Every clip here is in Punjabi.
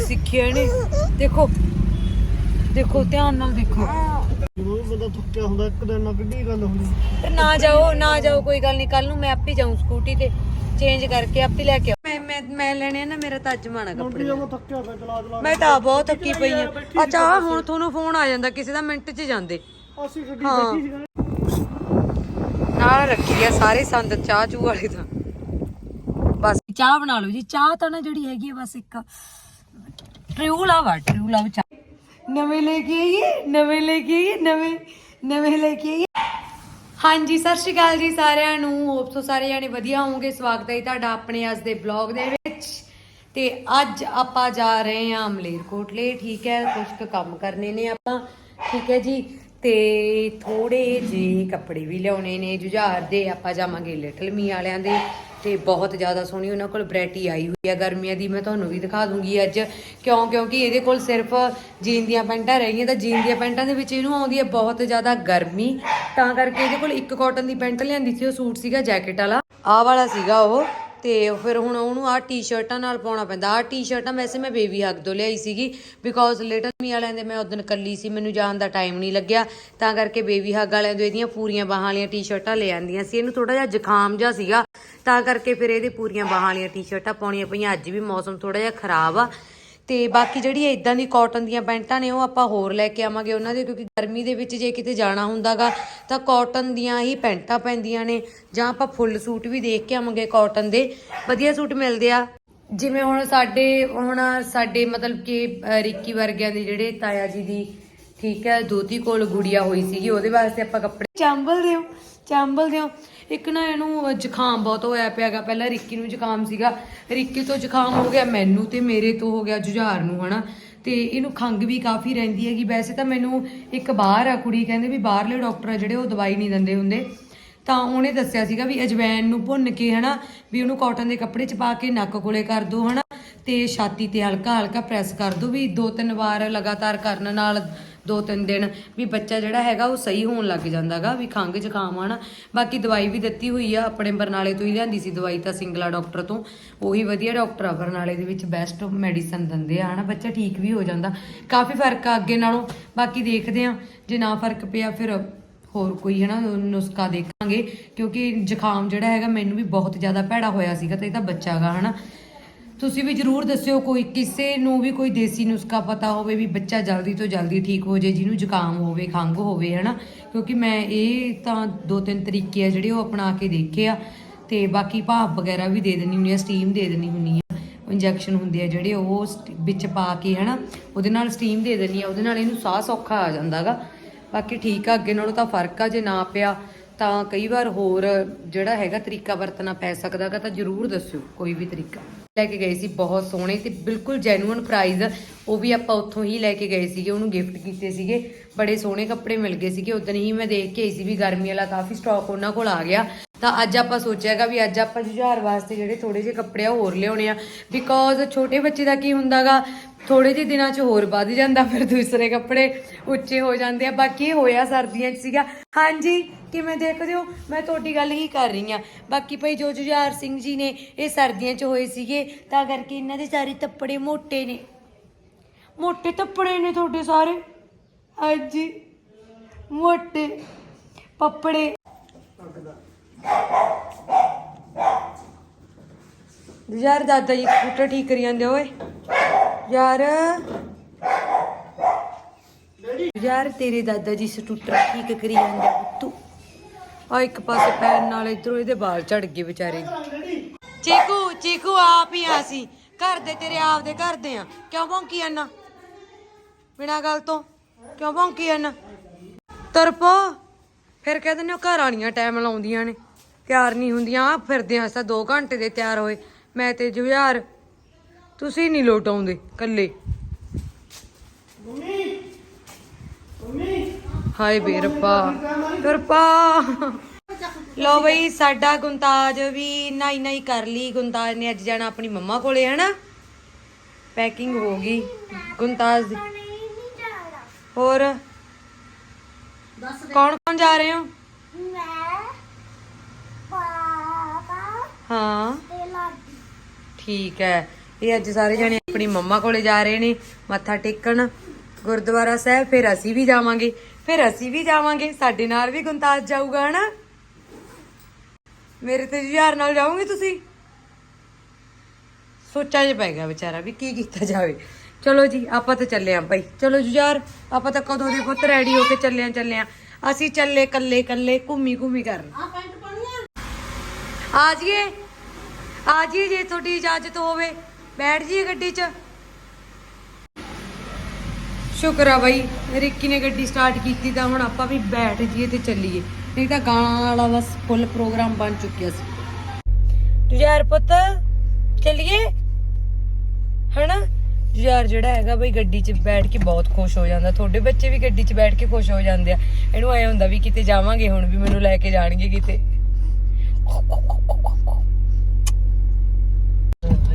ਕੀ ਸਿੱਖਿਆ ਇਹਨੇ ਦੇਖੋ। ਦੇਖੋ ਧਿਆਨ ਨਾਲ ਦੇਖੋ। ਜਦੋਂ ਵੀ ਬੰਦਾ ਥੱਕਿਆ ਹੁੰਦਾ ਇੱਕ ਦਿਨ ਨਾਲ ਕਿੱਡੀ ਗੱਲ ਹੁੰਦੀ। ਤੇ ਨਾ ਜਾਓ ਨਾ ਜਾਓ ਕੋਈ ਗੱਲ ਨਹੀਂ। ਕੱਲ ਨੂੰ ਮੈਂ ਆਪੇ ਜਾਊਂ ਸਕੂਟੀ ਤੇ। ਚੇਂਜ ਕਰਕੇ ਆਪੇ ਲੈ ਕੇ ਆਊਂ। ਮੈਂ ਮੈਂ ਮੈਂ ਲੈਣੇ ਆ ਨਾ ਮੇਰਾ ਤਾਂ ਅੱਜ ਮਾਣਾ ਕੱਪੜੇ ਜਦੋਂ ਥੱਕਿਆ ਪਿਆ ਚਲਾ ਚਲਾ ਮੈਂ ਤਾਂ ਬਹੁਤ ਥੱਕੀ ਪਈ ਆ। ਅੱਛਾ ਹੁਣ ਤੁਹਾਨੂੰ ਫੋਨ ਆ ਜਾਂਦਾ ਕਿਸੇ ਦਾ ਮਿੰਟ 'ਚ ਜਾਂਦੇ। ਅਸੀਂ ਗੱਡੀ ਹਾਂ। ਬੈਠੀ ਸੀ ਨਾਲ ਰੱਖੀ ਆ ਸਾਰੇ ਸੰਦ ਚਾਹ ਚੂ ਵਾਲੇ ਤਾਂ। ਬਸ। ਚਾਹ ਬਣਾ ਲਓ ਜੀ। ਚਾਹ ਤਾਂ ਨਾ ਜਿਹੜੀ ਹੈਗੀ ਆ ਬਸ ਇੱਕ। ਟਰਿਊਲਾ ਵਾ ਟਰਿਊਲਾ ਵਿੱਚ ਨਵੇਂ ਲੈ ਕੇ ਆਈਏ, ਨਵੇਂ ਲੈ ਕੇ ਆਈਏ, ਨਵੇਂ ਨਵੇਂ ਲੈ ਕੇ ਆਈਏ। ਹਾਂਜੀ, ਸਤਿ ਸ਼੍ਰੀ ਅਕਾਲ ਜੀ ਸਾਰਿਆਂ ਨੂੰ। ਹੋਪ ਸੋ ਸਾਰੇ ਜਾਣੇ ਵਧੀਆ ਹੋਵੋਗੇ। ਸਵਾਗਤ ਹੈ ਤੁਹਾਡਾ ਆਪਣੇ ਅੱਜ ਦੇ ਬਲੌਗ ਦੇ ਵਿੱਚ। ਤੇ ਅੱਜ ਆਪਾਂ ਜਾ ਰਹੇ ਹਾਂ ਮਲੇਰਕੋਟਲੇ ਠੀਕ ਹੈ ਕੁਝ ਕੁ ਕੰਮ ਕਰਨੇ ਨੇ ਆਪਾਂ। ਠੀਕ ਹੈ ਜੀ। ਤੇ ਥੋੜੇ ਜੇ ਕੱਪੜੇ ਵੀ ਲਿਆਉਣੇ ਨੇ। ਜੁਝਾਰ ਦੇ ਆਪਾਂ ਜਾਵਾਂਗੇ ਲਿਟਲ ਮੀ ਵਾਲਿਆਂ ਦੇ। ਤੇ ਬਹੁਤ ਜ਼ਿਆਦਾ ਸੋਹਣੀ ਉਹਨਾਂ ਕੋਲ ਵੈਰਾਈਟੀ ਆਈ ਹੋਈ ਹੈ ਗਰਮੀਆਂ ਦੀ, ਮੈਂ ਤੁਹਾਨੂੰ ਵੀ ਦਿਖਾ ਦੂੰਗੀ ਅੱਜ। ਕਿਉਂ? ਕਿਉਂਕਿ ਇਹਦੇ ਕੋਲ ਸਿਰਫ ਜੀਨ ਦੀਆਂ ਪੈਂਟਾਂ ਰਹਿ ਗਈਆਂ ਤਾਂ ਜੀਨ ਦੀਆਂ ਪੈਂਟਾਂ ਦੇ ਵਿੱਚ ਇਹਨੂੰ ਆਉਂਦੀ ਹੈ ਬਹੁਤ ਜ਼ਿਆਦਾ ਗਰਮੀ। ਤਾਂ ਕਰਕੇ ਇਹਦੇ ਕੋਲ ਇੱਕ ਕਾਟਨ ਦੀ ਪੈਂਟ ਲਿਆਂਦੀ ਸੀ, ਉਹ ਸੂਟ ਸੀਗਾ ਜੈਕਟ ਵਾਲਾ। ਆਹ ਵਾਲਾ ਸੀਗਾ ਉਹ। ਤੇ ਫਿਰ ਹੁਣ ਉਹਨੂੰ ਆਹ ਟੀ-ਸ਼ਰਟਾਂ ਨਾਲ ਪਾਉਣਾ ਪੈਂਦਾ। ਆਹ ਟੀ-ਸ਼ਰਟਾਂ ਵੈਸੇ ਮੈਂ ਬੇਬੀ ਹੱਗ ਤੋਂ ਲਿਆਈ ਸੀਗੀ ਬਿਕੋਜ਼ ਲਿਟਲ ਮੀ ਵਾਲਿਆਂ ਦੇ ਮੈਂ ਉਦੋਂ ਕੱਲੀ ਸੀ, ਮੈਨੂੰ ਜਾਣ ਦਾ ਟਾਈਮ ਨਹੀਂ ਲੱਗਿਆ। ਤਾਂ ਕਰਕੇ ਬੇਬੀ ਹੱਗ ਵਾਲਿਆਂ ਤੋਂ ਇਹਦੀਆਂ ਪੂਰੀਆਂ ਬਾਹਾਂ ਵਾਲੀਆਂ ਟੀ-ਸ਼ਰਟਾਂ ਲੈ ਆਂਦੀਆਂ ਸੀ। ਇਹਨੂੰ ਥੋੜਾ ਜਿਹਾ ਜ਼ੁਕਾਮ ਜਿਹਾ ਸੀਗਾ। ਤਾਂ ਕਰਕੇ ਫਿਰ ਇਹਦੇ ਪੂਰੀਆਂ ਬਾਹਾਂ ਵਾਲੀਆਂ ਟੀ-ਸ਼ਰਟਾਂ ਪਾਉਣੀਆਂ ਪਈਆਂ। ਅੱਜ ਵੀ ਮੌਸਮ ਥੋੜਾ ਜਿਹਾ ਖਰਾਬ ਆ। ਤੇ ਬਾਕੀ ਜਿਹੜੀ ਇਦਾਂ ਦੀ ਕਾਟਨ ਦੀਆਂ ਪੈਂਟਾਂ ਨੇ ਉਹ ਆਪਾਂ ਹੋਰ ਲੈ ਕੇ ਆਵਾਂਗੇ ਉਹਨਾਂ ਦੇ ਕਿਉਂਕਿ ਗਰਮੀ ਦੇ ਵਿੱਚ ਜੇ ਕਿਤੇ ਜਾਣਾ ਹੁੰਦਾਗਾ ਤਾਂ ਕਾਟਨ ਦੀਆਂ ਹੀ ਪੈਂਟਾਂ ਪੈਂਦੀਆਂ ਨੇ। ਜਾਂ ਆਪਾਂ ਫੁੱਲ ਸੂਟ ਵੀ ਦੇਖ ਕੇ ਆਵਾਂਗੇ ਕਾਟਨ ਦੇ। ਵਧੀਆ ਸੂਟ ਮਿਲਦੇ ਆ। ਜਿਵੇਂ ਹੁਣ ਸਾਡੇ ਹੁਣ ਸਾਡੇ ਮਤਲਬ ਕਿ ਅਹ, ਰਿੱਕੀ ਵਰਗਿਆਂ ਦੇ ਜਿਹੜੇ ਤਾਇਆ ਜੀ ਦੀ ਠੀਕ ਹੈ, ਦੋਤੀ ਕੋਲ ਗੁੜੀਆ ਹੋਈ ਸੀਗੀ, ਉਹਦੇ ਵਾਸਤੇ ਆਪਾਂ ਕੱਪੜੇ ਚਾਂਬਲ ਦਿਓ ਚਾਂਬਲ ਦਿਓ। ਇੱਕ ਨਾ ਇਹਨੂੰ ਜ਼ੁਕਾਮ ਬਹੁਤ ਹੋਇਆ ਪਿਆਗਾ ਪਹਿਲਾਂ ਰਿੱਕੀ ਨੂੰ ਜ਼ੁਕਾਮ ਸੀਗਾ। ਰਿੱਕੀ ਤੋਂ ਜ਼ੁਕਾਮ ਹੋ ਗਿਆ, ਮੈਨੂੰ ਤੇ ਮੇਰੇ ਤੋਂ ਹੋ ਗਿਆ ਜੁਝਾਰ ਨੂੰ, ਹਨਾ? ਤੇ ਇਹਨੂੰ ਖੰਗ ਵੀ ਕਾਫੀ ਰਹਿੰਦੀ ਹੈਗੀ। ਵੈਸੇ ਤਾਂ ਮੈਨੂੰ ਇੱਕ ਬਾਹਰ ਆ ਕੁੜੀ, ਕਹਿੰਦੇ ਵੀ ਬਾਹਰਲੇ ਡਾਕਟਰ ਆ ਜਿਹੜੇ ਉਹ ਦਵਾਈ ਨਹੀਂ ਦਿੰਦੇ ਹੁੰਦੇ। ਤਾਂ ਉਹਨੇ ਦੱਸਿਆ ਸੀਗਾ ਵੀ ਅਜਵੈਨ ਨੂੰ ਭੁੰਨ ਕੇ, ਹਨਾ, ਵੀ ਉਹਨੂੰ ਕਾਟਨ ਦੇ ਕੱਪੜੇ 'ਚ ਪਾ ਕੇ ਨੱਕ ਕੋਲੇ ਕਰ ਦੋ, ਹਨਾ? ਤੇ ਛਾਤੀ ਤੇ ਹਲਕਾ ਹਲਕਾ ਪ੍ਰੈਸ ਕਰ ਦੋ ਵੀ ਦੋ ਤਿੰਨ ਵਾਰ ਲਗਾਤਾਰ ਕਰਨ ਨਾਲ ਦੋ ਤਿੰਨ ਦਿਨ ਵੀ ਬੱਚਾ ਜਿਹੜਾ ਹੈਗਾ ਉਹ ਸਹੀ ਹੋਣ ਲੱਗ ਜਾਂਦਾਗਾ, ਵੀ ਖੰਘ ਜ਼ੁਕਾਮ ਆ ਨਾ। ਬਾਕੀ ਦਵਾਈ ਵੀ ਦਿੱਤੀ ਹੋਈ ਆ, ਆਪਣੇ ਬਰਨਾਲੇ ਤੋਂ ਹੀ ਲਿਆਂਦੀ ਸੀ ਦਵਾਈ ਤਾਂ ਸਿੰਗਲਾ ਡਾਕਟਰ ਤੋਂ। ਉਹੀ ਵਧੀਆ ਡਾਕਟਰ ਆ, ਬਰਨਾਲੇ ਦੇ ਵਿੱਚ ਬੈਸਟ ਮੈਡੀਸਨ ਦਿੰਦੇ ਆ, ਹਨਾ। ਬੱਚਾ ਠੀਕ ਵੀ ਹੋ ਜਾਂਦਾ। ਕਾਫੀ ਫ਼ਰਕ ਆ ਅੱਗੇ ਨਾਲੋਂ। ਬਾਕੀ ਦੇਖਦੇ ਆ, ਜੇ ਨਾ ਫ਼ਰਕ ਪਿਆ ਫਿਰ ਹੋਰ ਕੋਈ, ਹਨਾ, ਨੁਸਖਾ ਦੇਖਾਂਗੇ। ਕਿਉਂਕਿ ਜ਼ੁਕਾਮ ਜਿਹੜਾ ਹੈਗਾ ਮੈਨੂੰ ਵੀ ਬਹੁਤ ਜ਼ਿਆਦਾ ਭੈੜਾ ਹੋਇਆ ਸੀਗਾ ਤੇ ਇਹ ਤਾਂ ਬੱਚਾ ਗਾ ਹਨਾ। ਤੁਸੀਂ ਵੀ ਜਰੂਰ ਦੱਸਿਓ ਕੋਈ ਕਿਸੇ ਨੂੰ ਵੀ ਕੋਈ ਦੇਸੀ ਨੁਸਖਾ ਪਤਾ ਹੋਵੇ ਵੀ ਬੱਚਾ ਜਲਦੀ ਤੋਂ ਜਲਦੀ ਠੀਕ ਹੋ ਜੇ ਜਿਹਨੂੰ ਜ਼ੁਕਾਮ ਹੋਵੇ, ਖੰਘ ਹੋਵੇ, ਹਨਾ? ਕਿਉਂਕਿ ਮੈਂ ਇਹ ਤਾਂ ਦੋ ਤਿੰਨ ਤਰੀਕੇ ਆ ਜਿਹੜੇ ਉਹ ਅਪਣਾ ਕੇ ਦੇਖੇ ਆ ਤੇ ਬਾਕੀ ਭਾਪ ਵਗੈਰਾ ਵੀ ਦੇ ਦੇਣੀ ਹੁੰਦੀ ਆ ਸਟੀਮ ਦੇ ਦੇਣੀ ਹੁੰਦੀ ਆ। ਇੰਜੈਕਸ਼ਨ ਹੁੰਦੇ ਆ ਜਿਹੜੇ ਉਹ ਸਟ- ਵਿੱਚ ਪਾ ਕੇ, ਹਨਾ? ਉਹਦੇ ਨਾਲ ਸਟੀਮ ਦੇ ਦੇਣੀ ਆ, ਉਹਦੇ ਨਾਲ ਇਹਨੂੰ ਸਾਹ ਸੌਖਾ ਆ ਜਾਂਦਾਗਾ। ਬਾਕੀ ਠੀਕ ਆ, ਅੱਗੇ ਨਾਲੋਂ ਤਾਂ ਫ਼ਰਕ ਆ, ਜੇ ਨਾ ਪਿਆ ਤਾਂ ਕਈ ਵਾਰ ਹੋਰ ਜਿਹੜਾ ਹੈਗਾ ਤਰੀਕਾ ਵਰਤਣਾ ਪੈ ਸਕਦਾਗਾ ਤਾਂ ਜਰੂਰ ਦੱਸਿਓ, ਕੋਈ ਵੀ ਤਰੀਕਾ। ਲੈ ਕੇ ਗਏ ਸੀ, ਬਹੁਤ ਸੋਹਣੇ ਤੇ ਬਿਲਕੁਲ ਜੈਨੂਅਨ ਪ੍ਰਾਈਜ਼ ਉਹ ਵੀ ਆਪਾਂ ਉੱਥੋਂ ਹੀ ਲੈ ਕੇ ਗਏ ਸੀਗੇ, ਉਹਨੂੰ ਗਿਫਟ ਕੀਤੇ ਸੀਗੇ। ਬੜੇ ਸੋਹਣੇ ਕੱਪੜੇ ਮਿਲ ਗਏ ਸੀਗੇ। ਉਦੋਂ ਹੀ ਮੈਂ ਦੇਖ ਕੇ ਆਈ ਸੀ ਵੀ ਗਰਮੀ ਵਾਲਾ ਕਾਫੀ ਸਟਾਕ ਉਹਨਾਂ ਕੋਲ ਆ ਗਿਆ। ਤਾਂ ਅੱਜ ਆਪਾਂ ਸੋਚਿਆਗਾ ਵੀ ਅੱਜ ਆਪਾਂ ਜੁਝਾਰ ਵਾਸਤੇ ਜਿਹੜੇ ਥੋੜੇ ਜਿਹੇ ਕੱਪੜੇ ਆ ਹੋਰ ਲਿਆਉਣੇ ਆ। ਬਿਕੋਜ਼ ਛੋਟੇ ਬੱਚੇ ਦਾ ਕੀ ਹੁੰਦਾਗਾ ਥੋੜੇ ਜਿਹੇ ਦਿਨਾਂ 'ਚ ਹੋਰ ਵੱਧ ਜਾਂਦਾ, ਫਿਰ ਦੂਸਰੇ ਕੱਪੜੇ ਉੱਚੇ ਹੋ ਜਾਂਦੇ ਆ। ਬਾਕੀ ਇਹ ਹੋਇਆ ਸਰਦੀਆਂ 'ਚ ਸੀਗਾ। ਹਾਂਜੀ, ਕਿਵੇਂ ਦੇਖਦੇ ਹੋ? ਮੈਂ ਤੁਹਾਡੀ ਗੱਲ ਹੀ ਕਰ ਰਹੀ ਆ ਬਾਕੀ ਭਾਈ ਜੋ ਜੁਝਾਰ ਸਿੰਘ ਜੀ ਨੇ ਇਹ ਸਰਦੀਆਂ 'ਚ ਹੋਏ ਸੀਗੇ, ਤਾਂ ਕਰਕੇ ਇਹਨਾਂ ਦੇ ਸਾਰੇ ਤੱਪੜੇ ਮੋਟੇ ਨੇ। ਮੋਟੇ ਤੱਪੜੇ ਨੇ ਤੁਹਾਡੇ ਸਾਰੇ? ਹਾਂਜੀ, ਮੋਟੇ ਪੱਪੜੇ ਯਾਰ ਦਾਦਾ ਜੀ ਸਕੂਟਰ ਠੀਕ ਕਰੀ ਜਾਂਦੇ ਓਏ। ਯਾਰ। ਯਾਰ ਤੇਰੇ ਦਾਦਾ ਜੀ ਸਕੂਟਰ ਠੀਕ ਕਰੀ ਜਾਂਦੇ ਤੂੰ ਆ ਇੱਕ ਪਾਸੇ ਪੈਰ ਨਾਲ ਇਧਰੋਂ ਇਹਦੇ ਵਾਲ ਝੜ ਗਏ ਵਿਚਾਰੇ। ਚੀਕੂ ਚੀਕੂ ਆਪ ਹੀ ਆ ਸੀ ਘਰ ਦੇ ਤੇਰੇ ਆਪ ਦੇ ਘਰ ਦੇ ਆ। ਕਿਉਂ ਭੌਂਕੀ ਜਾਨਾ? ਬਿਨਾਂ ਗੱਲ ਤੋਂ। ਕਿਉਂ ਭੌਂਕੀ ਜਾਨਾ? ਤਰਪੋ। ਫਿਰ ਕਹਿੰਦੇ ਨੇ ਉਹ ਘਰ ਵਾਲੀਆਂ ਟਾਈਮ ਲਾਉਂਦੀਆਂ ਨੇ। ਤਿਆਰ ਨਹੀਂ ਹੁੰਦੀਆਂ। ਆ ਫਿਰਦੇ ਆ, ਅਸਾਂ 2 ਘੰਟੇ ਦੇ ਤਿਆਰ ਹੋਏ। ਮੈਂ ਤੇ ਜੁਝਾਰ ਤੁਸੀਂ ਨਹੀਂ ਲੋਟ ਆਉਂਦੇ ਕੱਲੇ ਮੰਮੀ ਮੰਮੀ। ਹਾਏ ਬੇ ਰੱਬਾ ਲੋ ਬਈ ਸਾਡਾ ਗੁੰਤਾਜ ਵੀ ਨਾਈ ਨਾਈ ਕਰ ਲਈ। ਗੁੰਤਾਜ ਨੇ ਅੱਜ ਜਾਣਾ ਆਪਣੀ ਮੰਮਾ ਕੋਲੇ ਹਨਾ? ਪੈਕਿੰਗ ਹੋ ਗਈ। ਗੁੰਤਾਜ ਦੀ ਹੋਰ? ਕੌਣ ਕੌਣ ਜਾ ਰਹੇ ਹੋ? ਮੈਂ ਪਾਪਾ। ਹਾਂ। ਠੀਕ ਹੈ। ਇਹ ਅੱਜ ਸਾਰੇ ਜਣੇ ਆਪਣੀ ਮੰਮਾ ਕੋਲੇ ਜਾ ਰਹੇ ਨੇ, ਮੱਥਾ ਟੇਕਣ। ਗੁਰਦੁਆਰਾ ਸਾਹਿਬ, ਫਿਰ ਅਸੀਂ ਵੀ ਜਾਵਾਂਗੇ। ਫਿਰ ਅਸੀਂ ਵੀ ਜਾਵਾਂਗੇ। ਸਾਡੇ ਨਾਲ ਵੀ ਗੁੰਤਾਜ ਜਾਊਗਾ, ਹਨਾ? ਮੇਰੇ ਤੇ ਯਾਰ ਨਾਲ ਜਾਓਗੇ ਤੁਸੀਂ? ਸੋਚਾਂ 'ਚ ਪੈ ਗਿਆ ਵਿਚਾਰਾ ਵੀ ਕੀ ਕੀਤਾ ਜਾਵੇ। ਚਲੋ ਜੀ, ਆਪਾਂ ਤਾਂ ਚੱਲੇ ਆਂ ਭਾਈ ਚਲੋ ਜੁਝਾਰ ਆਪਾਂ ਤਾਂ ਕਦੋਂ ਦੇ ਪੁੱਤ ਰੈਡੀ ਹੋ ਕੇ ਚੱਲੇ ਆਂ ਚੱਲੇ ਆਂ। ਅਸੀਂ ਚੱਲੇ ਕੱਲੇ ਕੱਲੇ ਘੁੰਮੀ ਘੁੰਮੀ ਕਰਨ। ਆ ਜੀਏ ਆ ਜੀਏ ਜੇ, ਤੁਹਾਡੀ ਇਜਾਜ਼ਤ ਹੋਵੇ। ਬੈਠ ਜੀਏ ਗੱਡੀ 'ਚ। ਸ਼ੁਕਰ ਆ ਬਾਈ ਰਿੱਕੀ ਨੇ ਗੱਡੀ ਸਟਾਰਟ ਕੀਤੀ ਤਾਂ ਹੁਣ ਆਪਾਂ ਵੀ ਬੈਠ ਜੀਏ ਤੇ ਚੱਲੀਏ। ਨਹੀਂ ਤਾਂ ਗਾਣਾ ਵਾਲਾ ਬਸ ਫੁੱਲ ਪ੍ਰੋਗਰਾਮ ਬਣ ਚੁੱਕਿਆ ਸੀ। ਯਾਰ ਪੁੱਤ, ਚੱਲੀਏ? ਹਨਾ? ਯਾਰ ਜਿਹੜਾ ਹੈਗਾ ਬਈ ਗੱਡੀ 'ਚ ਬੈਠ ਕੇ ਬਹੁਤ ਖੁਸ਼ ਹੋ ਜਾਂਦਾ। ਤੁਹਾਡੇ ਬੱਚੇ ਵੀ ਗੱਡੀ 'ਚ ਬੈਠ ਕੇ ਖੁਸ਼ ਹੋ ਜਾਂਦੇ ਆ। ਇਹਨੂੰ ਐ ਹੁੰਦਾ ਵੀ ਕਿਤੇ ਜਾਵਾਂਗੇ ਹੁਣ ਵੀ ਮੈਨੂੰ ਲੈ ਕੇ ਜਾਣਗੇ ਕਿਤੇ।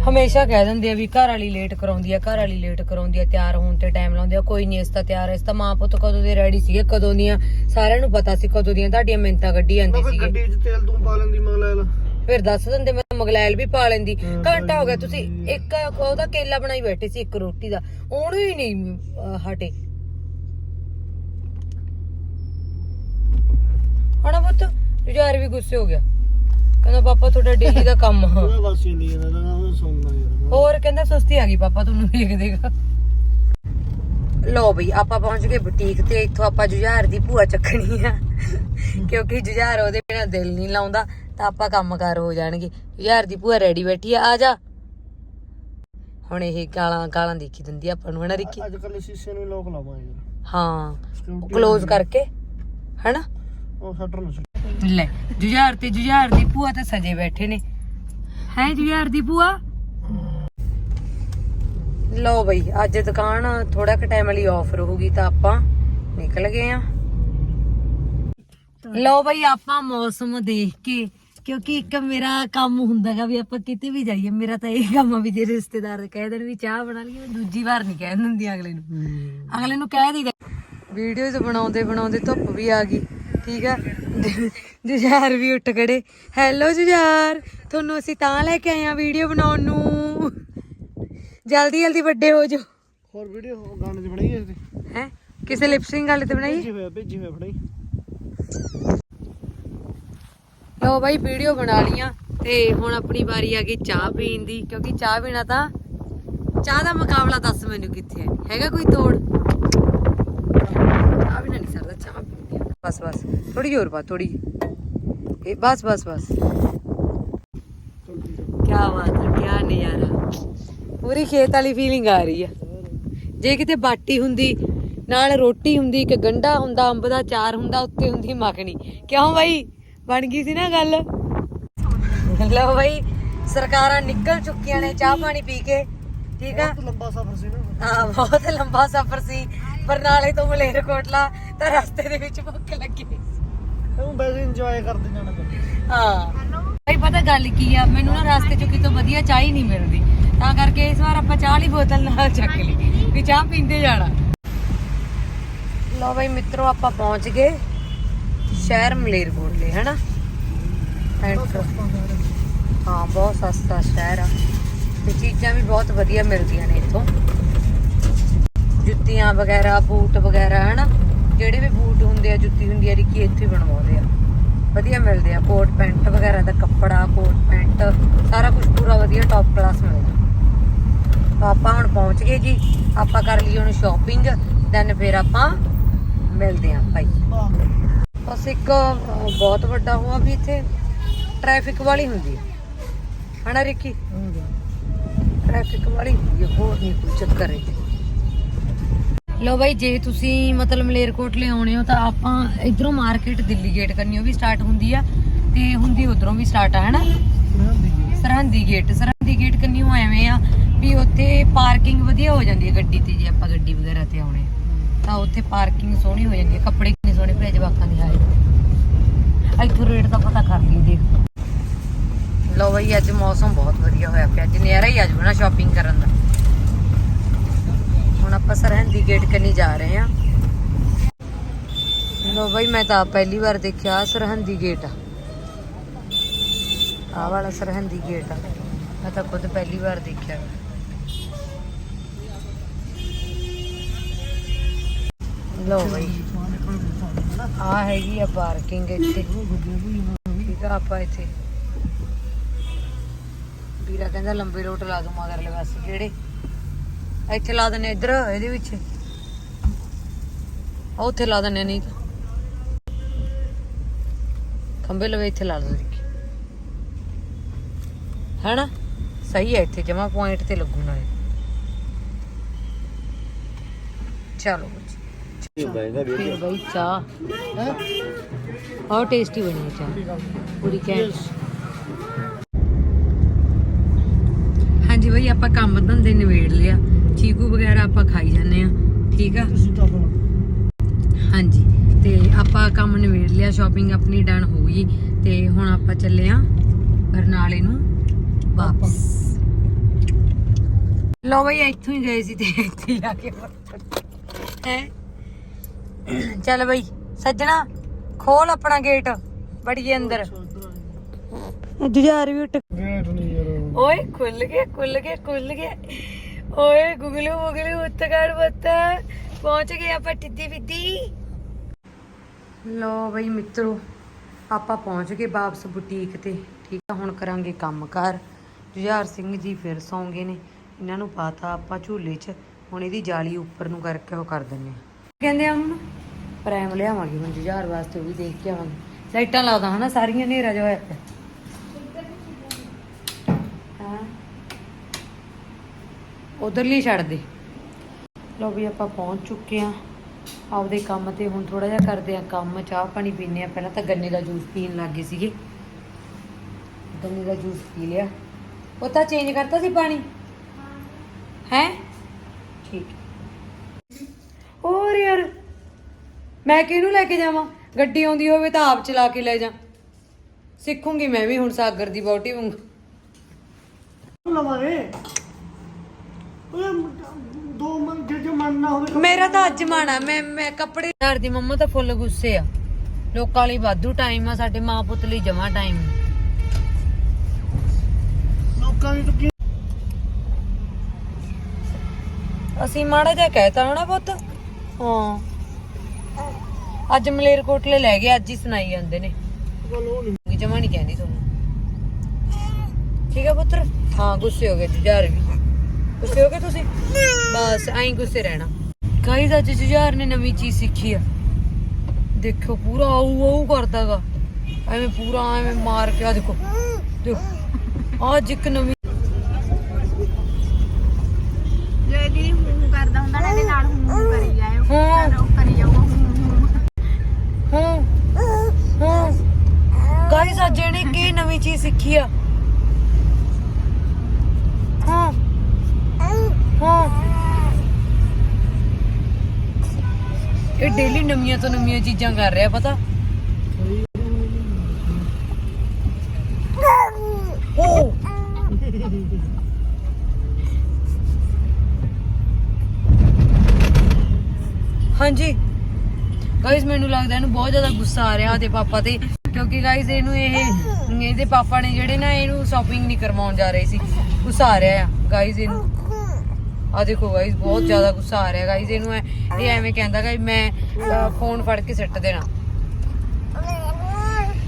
ਹਮੇਸ਼ਾ ਕਹਿ ਦਿੰਦੇ ਆ ਵੀ ਘਰ ਵਾਲੀ ਲੇਟ ਕਰਾਉਂਦੀ ਆ ਘਰ ਵਾਲੀ ਲੇਟ ਕਰਾਉਂਦੀ ਆ ਤਿਆਰ ਹੋਣ ਤੇ ਟਾਈਮ ਲਾਉਂਦੇ ਆ। ਕੋਈ ਨਹੀਂ ਇਸ ਤਾਂ ਤਿਆਰ ਇਸ ਤਾਂ ਮਾਂ ਪੁੱਤ ਕਦੋਂ ਦੇ ਰੈਡੀ ਸੀਗੇ ਕਦੋਂ ਦੀਆਂ? ਸਾਰਿਆਂ ਨੂੰ ਪਤਾ ਸੀ ਕਦੋਂ ਦੀਆਂ ਤੁਹਾਡੀਆਂ ਮਿੰਤਾਂ ਜਾਂਦੀ ਬਾਬਾ ਸੀਗੇ। ਗੱਡੀ 'ਚ ਤੇਲ ਤੂੰ ਪਾ ਲੈਂਦੀ ਮਗਲੈਲ। ਫਿਰ ਦੱਸ ਦਿੰਦੇ ਮੈਂ ਮਗਲੈਲ ਵੀ ਪਾ ਲੈਂਦੀ। ਘੰਟਾ ਹੋ ਗਿਆ ਤੁਸੀਂ ਇੱਕ ਉਹਦਾ ਕੇਲਾ ਬਣਾਈ ਬੈਠੇ ਸੀ ਇੱਕ ਰੋਟੀ ਦਾ। ਉਹਨੂੰ ਹੀ ਨਹੀਂ ਹਟੇ। ਹਣਾ ਪੁੱਤ ਯਾਰ ਵੀ ਗੁੱਸੇ ਹੋ ਗਿਆ। ਕਹਿੰਦਾ ਪਾਪਾ ਤੁਹਾਡਾ ਡੇਲੀ ਦਾ ਕੰਮ ਆ। ਉਹਦਾ ਵਾਸੀ ਨਹੀਂ ਜਾਂਦਾ ਤਾਂ ਉਹ ਸੁਣਨਾ ਯਾਰ ਹੋਰ ਕਹਿੰਦਾ ਸੁਸਤੀ ਆ ਗਈ ਪਾਪਾ ਤੁਹਾਨੂੰ ਦੇਖ ਦੇਗਾ ਲੋ ਬਈ ਆਪਾਂ ਪਹੁੰਚ ਗਏ ਬੁਟੀਕ ਤੇ ਇੱਥੋਂ ਆਪਾਂ ਜੁਝਾਰ ਦੀ ਭੂਆ ਚੱਕਣੀ ਆ। ਕਿਉਂਕਿ ਜੁਝਾਰ ਉਹਦੇ ਬਿਨਾ ਦਿਲ ਨਹੀਂ ਲਾਉਂਦਾ ਤਾਂ ਆਪਾਂ ਕੰਮਕਾਰ ਹੋ ਜਾਣਗੇ। ਜੁਝਾਰ ਦੀ ਭੂਆ ਰੈਡੀ ਬੈਠੀ ਆ ਆ ਜਾ। ਹੁਣ ਇਹ ਗਾਲਾਂ ਗਾਲਾਂ ਦੇਖੀ ਦਿੰਦੀ ਆ ਆਪਾਂ ਨੂੰ ਹਨਾ ਰਿੱਕੀ? ਅੱਜ ਕੱਲ ਸ਼ੀਸ਼ੇ ਨੂੰ ਲੋਕ ਲਾਵਾਂਗੇ। ਹਾਂ ਕਲੋਜ਼ ਕਰਕੇ ਹਨਾ? ਉਹ ਸ਼ਟਰ ਨਾ ਲੈ ਜੁਝਾਰ ਤੇ ਜੁਝਾਰ ਦੀ ਭੂਆ ਤਾਂ ਸਜੇ ਬੈਠੇ ਨੇ। ਹੈ ਜੁਝਾਰ ਦੀ ਭੂਆ? ਲਓ ਬਈ ਅੱਜ ਦੁਕਾਨ ਥੋੜਾ ਕੁ ਟਾਈਮ ਲਈ ਆਫ ਰਹੂਗੀ ਤਾਂ ਆਪਾਂ ਨਿਕਲ ਗਏ ਆ। ਲਓ ਬਈ ਆਪਾਂ ਮੌਸਮ ਦੇਖ ਕੇ ਕਿਉਂਕਿ ਇੱਕ ਮੇਰਾ ਕੰਮ ਹੁੰਦਾਗਾ ਵੀ ਆਪਾਂ ਕਿਤੇ ਵੀ ਜਾਈਏ ਮੇਰਾ ਤਾਂ ਇਹ ਕੰਮ ਆ ਵੀ ਜੇ ਰਿਸ਼ਤੇਦਾਰ ਕਹਿ ਦੇਣ ਵੀ ਚਾਹ ਬਣਾ ਲਈਏ ਮੈਂ ਦੂਜੀ ਵਾਰ ਨਹੀਂ ਕਹਿ ਦਿੰਦੀ ਅਗਲੇ ਨੂੰ। ਅਗਲੇ ਨੂੰ ਕਹਿ ਦੀਦਾ ਵੀਡੀਓਜ਼ ਬਣਾਉਂਦੇ ਬਣਾਉਂਦੇ ਧੁੱਪ ਵੀ ਆ ਗਈ। ਠੀਕ ਆ। ਜੁਝਾਰ ਵੀ ਉੱਠ ਖੜੇ। ਹੈਲੋ ਜੁਝਾਰ ਤੁਹਾਨੂੰ ਅਸੀਂ ਤਾਂ ਲੈ ਕੇ ਆਏ ਆ ਵੀਡੀਓ ਬਣਾਉਣ ਨੂੰ। ਜਲਦੀ ਜਲਦੀ ਵੱਡੇ ਹੋ ਜਾਓ। ਹੋਰ ਵੀਡੀਓ ਗਾਣੇ 'ਚ ਬਣਾਈ ਇਸ ਤੇ ਹੈ? ਕਿਸੇ ਲਿਪਸਿੰਗ ਵਾਲੇ ਤੇ ਬਣਾਈ ਭੇਜੀ ਹੋਇਆ ਭੇਜੀ ਹੋਇਆ ਬਣਾਈ। ਲੋ ਬਾਈ ਵੀਡੀਓ ਬਣਾ ਲੀਆਂ ਤੇ ਹੁਣ ਆਪਣੀ ਵਾਰੀ ਆ ਗਈ ਚਾਹ ਪੀਣ ਦੀ। ਕਿਉਂਕਿ ਚਾਹ ਪੀਣਾ ਤਾਂ ਚਾਹ ਦਾ ਮੁਕਾਬਲਾ ਦੱਸ ਮੈਨੂੰ ਕਿੱਥੇ ਹੈ। ਹੈਗਾ ਕੋਈ ਤੋੜ? ਚਾਹ ਵੀ ਨਹੀਂ ਸਰਦਾ ਚਾਹ ਬਸ ਬਸ। ਥੋੜੀ ਹੋਰ ਪਾ ਥੋੜੀ ਇਹ ਬਸ ਬਸ ਬਸ। ਕੀ ਬਾਤ ਹੈ ਕੀ ਨਜ਼ਾਰਾ। ਪੂਰੀ ਖੇਤ ਵਾਲੀ ਫੀਲਿੰਗ ਆ ਰਹੀ ਆ ਜੇ ਕਿਤੇ ਬਾਟੀ ਹੁੰਦੀ ਨਾਲ ਰੋਟੀ ਹੁੰਦੀ ਇੱਕ ਗੰਡਾ ਹੁੰਦਾ ਅੰਬ ਦਾ ਚਾਰ ਹੁੰਦਾ ਉੱਤੇ ਹੁੰਦੀ ਮੱਖਣੀ। ਕਿਉਂ ਬਾਈ? ਬਣ ਗਈ ਸੀ ਨਾ ਗੱਲ। ਲਓ ਬਾਈ ਸਰਕਾਰਾਂ ਨਿਕਲ ਚੁੱਕੀਆਂ ਨੇ ਚਾਹ ਪਾਣੀ ਪੀ ਕੇ। ਠੀਕ ਆ? ਬਹੁਤ ਲੰਬਾ ਸਫ਼ਰ ਸੀ ਨਾ। ਹਾਂ ਬਹੁਤ ਲੰਬਾ ਸਫ਼ਰ ਸੀ। ਬਰਨਾਲੇ ਤੋਂ ਮਲੇਰਕੋਟਲਾ ਤਾਂ ਰਸਤੇ ਦੇ ਵਿੱਚ ਭੁੱਖ ਲੱਗੀ ਉਹ ਵੈਸੇ ਇੰਜੋਏ ਕਰਦੇ ਜਾਣਾ ਹਾਂ। ਭਾਈ ਪਤਾ ਗੱਲ ਕੀ ਆ? ਮੈਨੂੰ ਨਾ ਰਸਤੇ ਚੋਂ ਕਿਤੋਂ ਵਧੀਆ ਚਾਹ ਹੀ ਨਹੀਂ ਮਿਲਦੀ। ਤਾਂ ਕਰਕੇ ਇਸ ਵਾਰ ਆਪਾਂ ਚਾਹ ਵਾਲੀ ਬੋਤਲ ਨਾਲ ਚੱਕ ਲਈ ਵੀ ਚਾਹ ਪੀਂਦੇ ਜਾਣਾ। ਲੋ ਭਾਈ ਮਿੱਤਰੋ ਆਪਾਂ ਪਹੁੰਚ ਗਏ ਸ਼ਹਿਰ ਮਲੇਰਕੋਟਲੇ ਹਨਾ? ਹਾਂ ਬਹੁਤ ਸਸਤਾ ਸ਼ਹਿਰ ਆ। ਤੇ ਚੀਜ਼ਾਂ ਵੀ ਬਹੁਤ ਵਧੀਆ ਮਿਲਦੀਆਂ ਨੇ ਇੱਥੋਂ। ਜੁੱਤੀਆਂ ਵਗੈਰਾ ਬੂਟ ਵਗੈਰਾ ਹਨਾ? ਜਿਹੜੇ ਵੀ ਬੂਟ ਹੁੰਦੇ ਆ ਜੁੱਤੀ ਹੁੰਦੀ ਆ ਰਿੱਕੀ ਇੱਥੇ ਹੀ ਬਣਵਾਉਂਦੇ ਆ। ਵਧੀਆ ਮਿਲਦੇ ਆ। ਕੋਟ ਪੈਂਟ ਵਗੈਰਾ ਦਾ ਕੱਪੜਾ ਕੋਟ ਪੈਂਟ ਸਾਰਾ ਕੁਝ ਪੂਰਾ ਵਧੀਆ ਟੌਪ ਕਲਾਸ ਮਿਲਦਾ। ਤਾਂ ਆਪਾਂ ਹੁਣ ਪਹੁੰਚ ਗਏ ਜੀ। ਆਪਾਂ ਕਰ ਲਈ ਹੁਣ ਸ਼ਾਪਿੰਗ ਦੈਨ ਫਿਰ ਆਪਾਂ ਮਿਲਦੇ ਆਂ ਭਾਈ ਬਸ ਇੱਕ ਬਹੁਤ ਵੱਡਾ ਹੋਆ ਵੀ ਇੱਥੇ। ਟ੍ਰੈਫਿਕ ਵਾਲੀ ਹੁੰਦੀ ਹੈ ਹਨਾ ਰਿੱਕੀ? ਟ੍ਰੈਫਿਕ ਵਾਲੀ ਹੁੰਦੀ ਹੈ ਹੋਰ ਨਹੀਂ ਕੋਈ ਚੱਕਰ ਇੱਥੇ। ਲੋ ਬਾਈ ਜੇ ਤੁਸੀਂ ਮਤਲਬ ਮਲੇਰਕੋਟਲੇ ਆਉਣੇ ਹੋ ਤਾਂ ਆਪਾਂ ਇਧਰੋਂ ਮਾਰਕੀਟ ਦਿੱਲੀ ਗੇਟ ਕਰਨੀ ਉਹ ਵੀ ਸਟਾਰਟ ਹੁੰਦੀ ਆ ਤੇ ਹੁੰਦੀ ਉਧਰੋਂ ਵੀ ਸਟਾਰਟ ਆ ਹਨਾ? ਸਰਹੰਦੀ ਗੇਟ ਸਰਹੰਦੀ ਗੇਟ ਕੰਨੀ ਹੋ ਐਵੇਂ ਆ ਵੀ ਉੱਥੇ ਪਾਰਕਿੰਗ ਵਧੀਆ ਹੋ ਜਾਂਦੀ ਹੈ ਗੱਡੀ ਤੇ ਜੇ ਆਪਾਂ ਗੱਡੀ ਵਗੈਰਾ ਤੇ ਆਉਣੇ। ਤਾਂ ਉੱਥੇ ਪਾਰਕਿੰਗ ਸੋਹਣੀ ਹੋ ਜਾਂਦੀ ਹੈ ਕੱਪੜੇ ਕਿੰਨੇ ਸੋਹਣੇ ਪਏ ਜਵਾਕਾਂ ਦੇ ਆਏ ਇੱਥੋਂ ਰੇਟ ਦਾ ਪਤਾ ਕਰ ਲਈ ਦੇਖ। ਲੋ ਬਈ ਅੱਜ ਮੌਸਮ ਬਹੁਤ ਵਧੀਆ ਹੋਇਆ ਪਿਆ ਅੱਜ ਨਜ਼ਾਰਾ ਹੀ ਅੱਜ ਬਣਾ ਸ਼ਾਪਿੰਗ ਕਰਨ ਦਾ। ਹੁਣ ਆਪਾਂ ਸਰਹੰਦੀ ਗੇਟ ਕੰਨੀ ਜਾ ਰਹੇ ਆ ਲੋ ਬਈ, ਮੈਂ ਤਾਂ ਪਹਿਲੀ ਵਾਰ ਦੇਖਿਆ ਸਰਹੰਦੀ ਗੇਟ ਆ। ਆ ਵਾਲਾ ਸਰਹੰਦੀ ਗੇਟ ਆ। ਮੈਂ ਤਾਂ ਖੁਦ ਪਹਿਲੀ ਵਾਰ ਦੇਖਿਆ। ਲੋ ਬਈ ਆ ਹੈਗੀ ਆ ਪਾਰਕਿੰਗ ਇੱਥੇ। ਠੀਕ ਆ ਆਪਾਂ ਇੱਥੇ। ਵੀਰਾ ਕਹਿੰਦਾ ਲੰਬੇ ਰੋਟ ਲਾ ਦੋ ਮਗਰਲੇ ਪਾਸੇ ਜਿਹੜੇ ਇੱਥੇ ਲਾ ਦਿੰਨੇ ਇੱਧਰ ਇਹਦੇ ਵਿੱਚ। ਆ ਉੱਥੇ ਲਾ ਦਿੰਨੇ ਨਹੀਂ ਖੰਬੇ ਲਵੇ ਇੱਥੇ ਲਾ ਦੋ ਹੈਨਾ? ਸਹੀ ਹੈ ਇੱਥੇ ਜਮਾ ਪੁਆਇੰਟ ਤੇ ਲੱਗੂ ਨਾਲੇ ਚਲੋ ਜੀ ਬਈ ਚਾਹ ਹੈ? ਬਹੁਤ ਟੇਸਟੀ ਬਣੀ ਚਾਹ। ਪੂਰੀ ਕੈਂਟ। ਹਾਂਜੀ ਬਈ ਆਪਾਂ ਕੰਮ ਧੰਦੇ ਨਿਬੇੜ ਲਿਆ। ਚੀਕੂ ਵਗੈਰਾ ਆਪਾਂ ਖਾਈ ਜਾਂਦੇ ਆ ਠੀਕ ਆ? ਤੁਸੀਂ ਤਾਂ ਹਾਂਜੀ ਤੇ ਆਪਾਂ ਕੰਮ ਨਿਬੇੜ ਲਿਆ ਸ਼ਾਪਿੰਗ ਆਪਣੀ ਡਨ ਹੋ ਗਈ ਤੇ ਹੁਣ ਆਪਾਂ ਚੱਲੇ ਆ ਬਰਨਾਲੇ ਨੂੰ ਵਾਪਸ। ਲੋ ਬਈ ਇੱਥੋਂ ਹੀ ਗਏ ਸੀ ਤੇ ਇੱਥੇ ਹੀ ਆ ਕੇ ਹੈ। ਚੱਲ ਬਈ ਸੱਜਣਾ ਖੋਲ ਆਪਣਾ ਗੇਟ ਬੜੀਏ ਅੰਦਰ। ਜੁਝਾਰ ਵੀ ਉੱਠ ਗੇਟ ਨਹੀਂ ਯਾਰ। ਓਏ ਖੁੱਲ ਗਿਆ ਖੁੱਲ ਗਿਆ ਖੁੱਲ ਗਿਆ। ਓਏ ਗੁਗਲੂ ਮੁਗਲੂ ਉੱਤਗੜ ਬੱਤ ਪਹੁੰਚ ਗਏ ਆਪਾਂ ਟਿੱਦੀ ਫਿੱਦੀ ਲੋ ਬਈ ਮਿੱਤਰੋ, ਆਪਾਂ ਪਹੁੰਚ ਗਏ ਵਾਪਸ ਬੁਟੀਕ ਤੇ। ਠੀਕ ਆ, ਹੁਣ ਕਰਾਂਗੇ ਕੰਮ ਕੰਮਕਾਰ ਜੁਝਾਰ ਸਿੰਘ ਜੀ ਫਿਰ ਸੌਂਗੇ ਨੇ। ਇਹਨਾਂ ਨੂੰ ਪਾਤਾ ਆਪਾਂ ਝੂਲੇ 'ਚ। ਹੁਣ ਇਹਦੀ ਜਾਲੀ ਉੱਪਰ ਨੂੰ ਕਰਕੇ ਉਹ ਕਰ ਦਿੰਨੇ ਆ। ਕਹਿੰਦੇ ਆ ਹੁਣ ਪ੍ਰੈਮ ਲਿਆਵਾਂਗੇ ਹੁਣ ਜੁਝਾਰ ਵਾਸਤੇ, ਉਹ ਵੀ ਦੇਖ ਕੇ ਆਵਾਂਗੇ। ਲਾਈਟਾਂ ਲਾਦਾ ਹਨਾ, ਸਾਰੀਆਂ ਹਨੇਰਾ ਜਿਹਾ ਹੋਇਆ ਪਿਆ ਹਾਂ ਉਧਰਲੀ ਛੱਡ ਦੇ ਲੋ ਵੀ ਆਪਾਂ ਪਹੁੰਚ ਚੁੱਕੇ ਆ ਆਪਦੇ ਕੰਮ ਤੇ ਹੁਣ ਥੋੜਾ ਜਿਹਾ ਕਰਦੇ ਆ ਕੰਮ, ਚਾਹ ਪਾਣੀ ਪੀਨੇ ਆ ਪਹਿਲਾਂ ਤਾਂ ਗੰਨੇ ਦਾ ਜੂਸ ਪੀਣ ਲੱਗੇ ਸੀਗੇ। ਗੰਨੇ ਦਾ ਜੂਸ ਪੀ ਲਿਆ। ਉਹ ਤਾਂ ਚੇਂਜ ਕਰਤਾ ਸੀ ਪਾਣੀ? ਹੈ? ਠੀਕ। ਹੋਰ ਯਾਰ, ਮੈਂ ਕਿਹਨੂੰ ਲੈ ਕੇ ਜਾਵਾਂ? ਗੱਡੀ ਆਉਂਦੀ ਹੋਵੇ ਤਾਂ ਆਪ ਚਲਾ ਕੇ ਲੈ ਜਾ। ਸਿੱਖੂੰਗੀ ਮੈਂ ਵੀ ਹੁਣ ਸਾਗਰ ਦੀ ਬੋਟੀ ਵਾਂਗ। ਲਵਾਂਗੇ। ਦੋ ਜੇ ਹੋਵੇ ਮੇਰਾ ਤਾਂ ਅੱਜ ਮਾਣਾ ਮੈਂ ਮੈਂ ਕੱਪੜੇ ਘਰ ਦੀ ਮੰਮਾ ਤਾਂ ਫੁੱਲ ਗੁੱਸੇ ਆ। ਲੋਕਾਂ ਲਈ ਵਾਧੂ ਟਾਈਮ ਆ ਸਾਡੇ ਮਾਂ ਪੁੱਤ ਲਈ ਜਮਾ ਟਾਈਮ ਲੋਕਾਂ ਤਾਂ ਕੀ ਅਸੀਂ ਮਾੜਾ ਜਿਹਾ ਕਹਿਤਾ ਹਨਾ ਪੁੱਤ? ਹਾਂ। ਅੱਜ ਮਲੇਰਕੋਟਲੇ ਲੈ ਗਏ ਅੱਜ ਹੀ ਸੁਣਾਈ ਜਾਂਦੇ ਨੇ। ਜਮਾ ਨਹੀਂ ਕਹਿੰਦੀ ਤੁਹਾਨੂੰ। ਠੀਕ ਆ ਪੁੱਤਰ? ਹਾਂ ਗੁੱਸੇ ਹੋ ਗਏ ਜੁਝਾਰ ਵੀ। ਗੁੱਸੇ ਹੋ ਗਏ ਤੁਸੀਂ? ਬਸ ਐਂ ਗੁੱਸੇ ਰਹਿਣਾ। ਗਾਈਜ਼ ਅੱਜ ਜੁਝਾਰ ਨੇ ਨਵੀਂ ਚੀਜ਼ ਸਿੱਖੀ ਆ। ਦੇਖੋ ਪੂਰਾ ਆਊ ਆਊ ਕਰਦਾਗਾ। ਐਵੇਂ ਪੂਰਾ ਐਵੇਂ ਮਾਰ ਕੇ ਆ ਦੇਖੋ। ਦੇਖੋ ਅੱਜ ਇੱਕ ਨਵੀਂ ਜੋ ਇਹ ਦੀਦੀ ਹੂੰ ਕਰਦਾ ਹੁੰਦਾ ਨਾ ਇਹਦੇ ਨਾਲ ਹੂੰ ਕਰੀ ਜਾਇਓ। ਹਾਂ। ਕਰੀ ਜਾਊਗਾ ਹੂੰ ਹੂੰ। ਗਾਈਸ ਅੱਜ ਇਹਨੇ ਕੀ ਨਵੀਂ ਚੀਜ਼ ਸਿੱਖੀ ਆ? ਹਾਂ। ਡੇਲੀ ਨਵੀਆਂ ਤੋਂ ਨਵੀਆਂ ਚੀਜ਼ਾਂ ਕਰ ਰਿਹਾ, ਪਤਾ? ਹੋ ਹਾਂਜੀ। ਗਾਇਸ ਮੈਨੂੰ ਲੱਗਦਾ ਇਹਨੂੰ ਬਹੁਤ ਜ਼ਿਆਦਾ ਗੁੱਸਾ ਆ ਰਿਹਾ ਉਹਦੇ ਪਾਪਾ ਤੇ, ਕਿਉਂਕਿ ਗਾਇਸ ਇਹਨੂੰ ਇਹ, ਇਹਦੇ ਪਾਪਾ ਨੇ ਜਿਹੜੇ ਨਾ ਇਹਨੂੰ ਸ਼ਾਪਿੰਗ ਨਹੀਂ ਕਰਵਾਉਣ ਜਾ ਰਹੇ ਸੀ, ਗੁੱਸਾ ਆ ਰਿਹਾ ਆ। ਗਾਇਸ ਇਹਨੂੰ ਆ ਦੇਖੋ ਗਾਇਸ ਬਹੁਤ ਜ਼ਿਆਦਾ ਗੁੱਸਾ ਆ ਰਿਹਾ ਗਾਇਸ ਇਹਨੂੰ ਇਹ ਐਵੇਂ ਕਹਿੰਦਾ ਕਿ ਮੈਂ ਫੋਨ ਫੜ ਕੇ ਸਿੱਟ ਦੇਣਾ।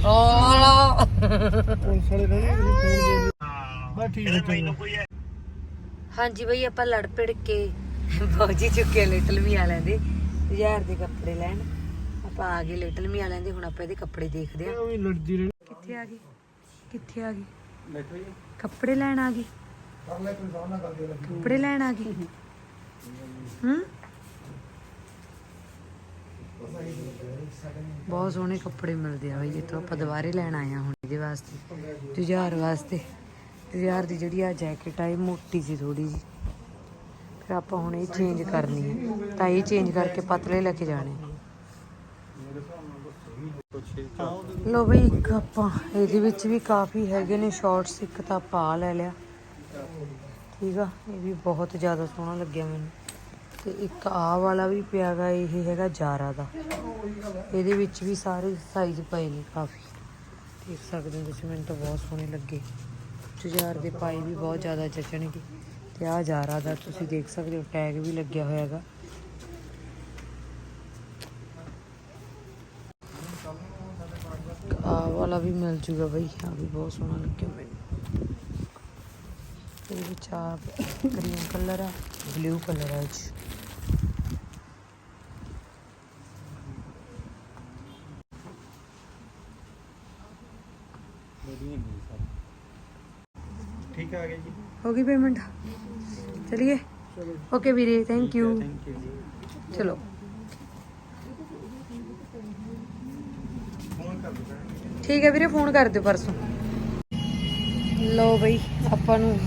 ਆ ਪੁਲਿਸ ਵਾਲੇ ਕਹਿੰਦੇ ਵੀ ਫੋਨ ਦੇ ਬਸ ਠੀਕ ਹੈ ਚੰਗਾ ਹਾਂਜੀ ਬਈ ਆਪਾਂ ਲੜ ਪੜ ਕੇ ਪਹੁੰਚੀ ਚੁੱਕੇ ਲਿਟਲ ਮੀ ਵਾਲਿਆਂ ਦੇ ਹਜ਼ਾਰ ਦੇ ਕੱਪੜੇ ਲੈਣ। ਆਪਾਂ ਆ ਗਏ ਲਿਟਲ ਮੀ ਵਾਲਿਆਂ ਦੇ ਹੁਣ ਆਪਾਂ ਇਹਦੇ ਕੱਪੜੇ ਦੇਖਦੇ ਰਹਿਣੀ ਕਿੱਥੇ ਆ ਗਈ? ਕਿੱਥੇ ਆ ਗਈ? ਕੱਪੜੇ ਲੈਣ ਆ ਗਈ। ਕੱਪੜੇ ਲੈਣ ਆ ਗਈ। ਹੂੰ? ਬਹੁਤ ਸੋਹਣੇ ਕੱਪੜੇ ਮਿਲਦੇ ਆ ਬਈ ਇੱਥੋਂ ਆਪਾਂ ਦੁਬਾਰੇ ਲੈਣ ਆਏ ਆ ਹੁਣ ਇਹਦੇ ਵਾਸਤੇ ਜੁਝਾਰ ਵਾਸਤੇ। ਜੁਝਾਰ ਦੀ ਜਿਹੜੀ ਆ ਜੈਕਟ ਆ, ਇਹ ਮੋਟੀ ਸੀ ਥੋੜੀ ਜੀ ਫਿਰ ਆਪਾਂ ਹੁਣ ਇਹ ਚੇਂਜ ਕਰਨੀ ਹੈ ਤਾਂ ਇਹ ਚੇਂਜ ਕਰਕੇ ਪਤਲੇ ਲੈ ਕੇ ਜਾਣੇ। ਲੋ ਬਈ ਇੱਕ ਆਪਾਂ, ਇਹਦੇ ਵਿੱਚ ਵੀ ਕਾਫੀ ਹੈਗੇ ਨੇ ਸ਼ਾਰਟਸ ਇੱਕ ਤਾਂ ਪਾ ਲੈ ਲਿਆ। ਠੀਕ ਆ? ਇਹ ਵੀ ਬਹੁਤ ਜ਼ਿਆਦਾ ਸੋਹਣਾ ਲੱਗਿਆ ਮੈਨੂੰ। ਤੇ ਇੱਕ ਆਹ ਵਾਲਾ ਵੀ ਪਿਆਗਾ ਇਹ ਹੈਗਾ ਜਾਰਾ ਦਾ। ਇਹਦੇ ਵਿੱਚ ਵੀ ਸਾਰੇ ਸਾਈਜ਼ ਪਏ ਨੇ ਕਾਫੀ। ਦੇਖ ਸਕਦੇ ਹੋ ਤੁਸੀਂ, ਮੈਨੂੰ ਤਾਂ ਬਹੁਤ ਸੋਹਣੇ ਲੱਗੇ। ਜਾਰ ਦੇ ਪਾਈ ਵੀ ਬਹੁਤ ਜ਼ਿਆਦਾ ਜਚਣਗੇ। ਤੇ ਆਹ ਜਾਰਾ ਦਾ ਤੁਸੀਂ ਦੇਖ ਸਕਦੇ ਹੋ ਟੈਗ ਵੀ ਲੱਗਿਆ ਹੋਇਆ ਹੈਗਾ ਆ ਵਾਲਾ ਵੀ ਮਿਲ ਜੂਗਾ ਬਈ। ਆ ਵੀ ਬਹੁਤ ਸੋਹਣਾ ਲੱਗਿਆ ਮੈਨੂੰ। ਇਹ ਵਿੱਚ ਆ ਕਰੀਮ ਕਲਰ ਆ ਬਲੂ ਕਲਰ ਆ 'ਚ। ਠੀਕ ਆ ਗਿਆ ਜੀ? ਹੋ ਗਈ ਪੇਮੈਂਟ ਚਲਿਏ? ਓਕੇ ਵੀਰੇ ਥੈਂਕ ਯੂ ਥੈਂਕ ਯੂ ਜੀ। ਚਲੋ। ਠੀਕ ਹੈ ਵੀਰੇ ਫੋਨ ਕਰ ਦਿਓ ਪਰਸੋਂ। ਲਓ ਬਈ ਆਪਾਂ ਨੂੰ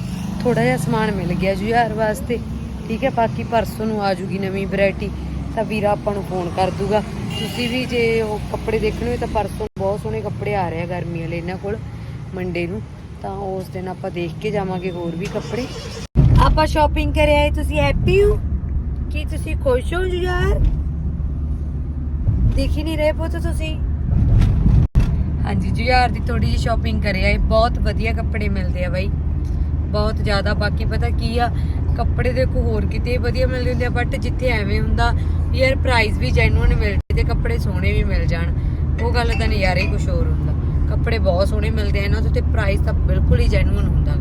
ਥੋੜਾ ਜਿਹਾ ਸਮਾਨ ਮਿਲ ਗਿਆ ਜੀ ਯਾਰ ਵਾਸਤੇ। ਠੀਕ ਹੈ, ਬਾਕੀ ਪਰਸੋਂ ਨੂੰ ਆ ਜੂਗੀ ਨਵੀਂ ਵੈਰਾਈਟੀ ਤਾਂ ਵੀਰਾ ਆਪਾਂ ਨੂੰ ਫੋਨ ਕਰ ਦੂਗਾ। ਤੁਸੀਂ ਵੀ ਜੇ ਉਹ ਕੱਪੜੇ ਦੇਖਣੇ ਤਾਂ ਪਰਸੋਂ ਬਹੁਤ ਸੋਹਣੇ ਕੱਪੜੇ ਆ ਰਹੇ ਆ ਗਰਮੀ ਵਾਲੇ ਇਹਨਾਂ ਕੋਲ ਮੰਡੇ ਨੂੰ। ਤਾਂ ਉਸ ਦਿਨ ਆਪਾਂ ਦੇਖ ਕੇ ਜਾਵਾਂਗੇ ਹੋਰ ਵੀ ਕੱਪੜੇ। ਆਪਾਂ ਸ਼ਾਪਿੰਗ ਕਰਿਆ ਹੈ ਤੁਸੀਂ ਹੈਪੀ ਹੋ? ਕੀ ਤੁਸੀਂ ਖੁਸ਼ ਹੋ ਯਾਰ ਦੇਖ ਹੀ ਨਹੀਂ ਰਹੇ ਪੁੱਤ ਤੁਸੀਂ। ਹਾਂਜੀ, ਜੁਝਾਰ ਦੀ ਥੋੜੀ ਜਿਹੀ ਸ਼ਾਪਿੰਗ ਕਰਿਆ ਇਹ ਬਹੁਤ ਵਧੀਆ ਕੱਪੜੇ ਮਿਲਦੇ ਆ ਬਾਈ। ਬਹੁਤ ਜ਼ਿਆਦਾ, ਬਾਕੀ ਪਤਾ ਕੀ ਆ, ਕੱਪੜੇ ਦੇ ਕੋ ਹੋਰ ਕਿਤੇ ਵਧੀਆ ਮਿਲਦੇ ਹੁੰਦੇ ਆ ਬਟ ਜਿੱਥੇ ਐਵੇਂ ਹੁੰਦਾ ਯਾਰ ਪ੍ਰਾਈਸ ਵੀ ਜੈਨੂਇਨ ਮਿਲ ਤੇ ਕੱਪੜੇ ਸੋਹਣੇ ਵੀ ਮਿਲ ਜਾਣ। ਉਹ ਗੱਲ ਤਾਂ ਨਜ਼ਾਰਾ ਹੀ ਕੁਝ ਹੋਰ ਹੁੰਦਾ। ਕੱਪੜੇ ਬਹੁਤ ਸੋਹਣੇ ਮਿਲਦੇ ਆ ਇਹਨਾਂ ਤੇ ਪ੍ਰਾਈਸ ਤਾਂ ਬਿਲਕੁਲ ਹੀ ਜੈਨੂਇਨ ਹੁੰਦਾ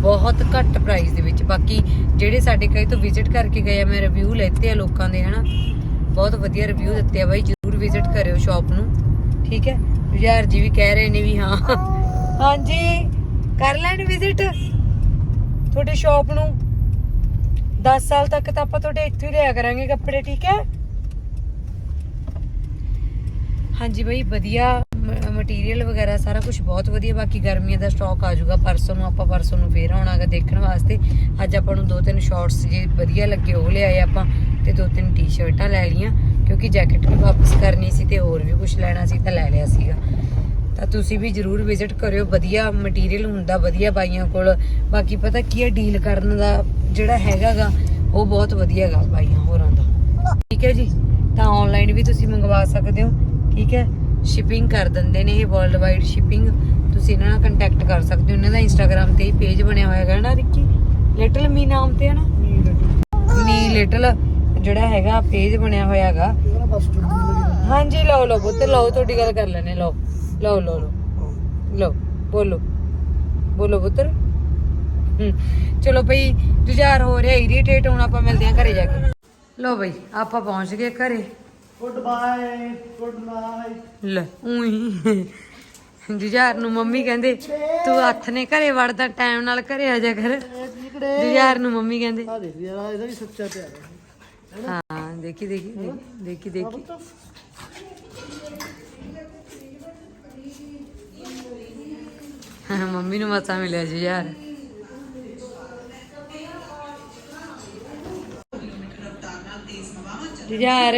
ਬਹੁਤ ਘੱਟ ਪ੍ਰਾਈਸ ਦੇ ਵਿੱਚ। ਬਾਕੀ ਜਿਹੜੇ ਸਾਡੇ ਕਈ ਤੋਂ ਵਿਜ਼ਿਟ ਕਰਕੇ ਗਏ ਆ, ਮੈਂ ਰਿਵਿਊ ਲੈਤੇ ਆ ਲੋਕਾਂ ਦੇ, ਹਨਾ। ਬਹੁਤ ਵਧੀਆ ਰਿਵਿਊ ਦਿੱਤੇ ਆ ਬਾਈ, ਜਰੂਰ ਵਿਜ਼ਿਟ ਕਰਿਓ ਸ਼ਾਪ ਨੂੰ। ਠੀਕ ਹੈ? ਯਾਰ ਜੀ ਵੀ ਕਹਿ ਰਹੇ ਨੇ ਵੀ ਹਾਂ। ਹਾਂਜੀ। ਕਰ ਲੈਣ ਵਿਜ਼ਿਟ ਤੁਹਾਡੇ ਸ਼ਾਪ ਨੂੰ 10 ਸਾਲ ਤੱਕ ਤਾਂ ਆਪਾਂ ਤੁਹਾਡੇ ਇੱਥੇ ਹੀ ਲਿਆ ਕਰਾਂਗੇ ਕੱਪੜੇ, ਠੀਕ ਹੈ? ਹਾਂਜੀ ਬਈ, ਵਧੀਆ ਮਟੀਰੀਅਲ ਵਗੈਰਾ ਸਾਰਾ ਕੁਝ ਬਹੁਤ ਵਧੀਆ, ਬਾਕੀ ਗਰਮੀਆਂ ਦਾ ਸਟਾਕ ਆ ਜਾਊਗਾ। ਪਰਸੋਂ ਨੂੰ ਆਪਾਂ ਪਰਸੋਂ ਨੂੰ ਫੇਰ ਆਉਣਾਗਾ ਦੇਖਣ ਵਾਸਤੇ। ਅੱਜ ਆਪਾਂ ਨੂੰ ਦੋ ਤਿੰਨ ਸ਼ਾਰਟਸ ਜੇ ਵਧੀਆ ਲੱਗੇ, ਉਹ ਲਿਆਏ ਆਪਾਂ ਤੇ ਦੋ ਤਿੰਨ ਟੀ-ਸ਼ਰਟਾਂ ਲੈ ਲਈਆਂ, ਕਿਉਂਕਿ ਜੈਕਟ ਵੀ ਵਾਪਸ ਕਰਨੀ ਸੀ ਤੇ ਹੋਰ ਵੀ ਕੁਝ ਲੈਣਾ ਸੀ ਤਾਂ ਲੈ ਲਿਆ ਸੀਗਾ। ਤਾਂ ਤੁਸੀਂ ਵੀ ਜਰੂਰ ਵਿਜ਼ਿਟ ਕਰਿਓ। ਵਧੀਆ ਮਟੀਰੀਅਲ ਹੁੰਦਾ ਵਧੀਆ ਬਾਈਆਂ ਕੋਲ। ਬਾਕੀ ਪਤਾ ਕੀ ਹੈ ਡੀਲ ਕਰਨ ਦਾ ਜਿਹੜਾ ਹੈਗਾਗਾ ਉਹ ਬਹੁਤ ਵਧੀਆਗਾ ਬਾਈਆਂ ਹੋਰਾਂ ਦਾ। ਠੀਕ ਹੈ ਜੀ? ਤਾਂ ਆਨਲਾਈਨ ਵੀ ਤੁਸੀਂ ਮੰਗਵਾ ਸਕਦੇ ਹੋ। ਠੀਕ ਹੈ? ਸ਼ਿਪਿੰਗ ਕਰ ਦਿੰਦੇ ਨੇ ਇਹ ਵਰਲਡ ਵਾਈਡ ਸ਼ਿਪਿੰਗ ਤੁਸੀਂ ਇਹਨਾਂ ਨਾਲ ਕੰਟੈਕਟ ਕਰ ਸਕਦੇ ਹੋ। ਇਹਨਾਂ ਦਾ ਇੰਸਟਾਗ੍ਰam ਤੇ ਹੀ ਪੇਜ ਬਣਿਆ ਹੋਇਆ ਹੈਗਾ ਨਾ ਰਿੱਕੀ? ਲਿਟਲ ਮੀ ਨਾਮ ਤੇ ਹੈ ਨਾ? ਮੀ ਲਿਟਲ ਜਿਹੜਾ ਹੈਗਾ ਪੇਜ ਬਣਿਆ ਹੋਇਆ ਹੈਗਾ। ਹਾਂਜੀ ਲਓ ਲਓ ਪੁੱਤ ਲਓ ਤੁਹਾਡੀ ਗੱਲ ਕਰ ਲੈਣੇ ਲਓ। ਲਓ ਲਓ ਲਓ। ਲਓ ਬੋਲੋ। ਬੋਲੋ ਪੁੱਤਰ। ਚਲੋ ਭਈ ਜੁਝਾਰ ਹੋ ਰਿਹਾ ਇਰੀਟੇਟ ਹੁਣ ਆਪਾਂ ਮਿਲਦੇ ਹਾਂ ਘਰੇ ਜਾ ਕੇ। ਲਓ ਬਈ ਆਪਾਂ ਪਹੁੰਚ ਗਏ ਘਰੇ। ਗੁੱਡ ਬਾਏ ਗੁੱਡ ਨਾਈਟ ਲੈ ਉਹੀ ਜੁਝਾਰ ਨੂੰ ਮੰਮੀ ਕਹਿੰਦੇ ਤੂੰ ਹੱਥ ਨੇ ਘਰੇ ਵੜਦਾ ਟਾਈਮ ਨਾਲ ਘਰੇ ਆ ਜਾ ਕਰ। ਜੁਝਾਰ ਨੂੰ ਮੰਮੀ ਕਹਿੰਦੇ। ਆ ਦੇਖ ਯਾਰ ਇਹਦਾ ਵੀ ਸੱਚਾ ਪਿਆਰ ਹੈ। ਹਾਂ ਦੇਖੀ ਦੇਖੀ ਦੇਖੀ ਦੇਖੀ ਮੰਮੀ ਨੂੰ ਮਸਾ ਮਿਲਿਆ ਜੀ ਯਾਰ। ਯਾਰ।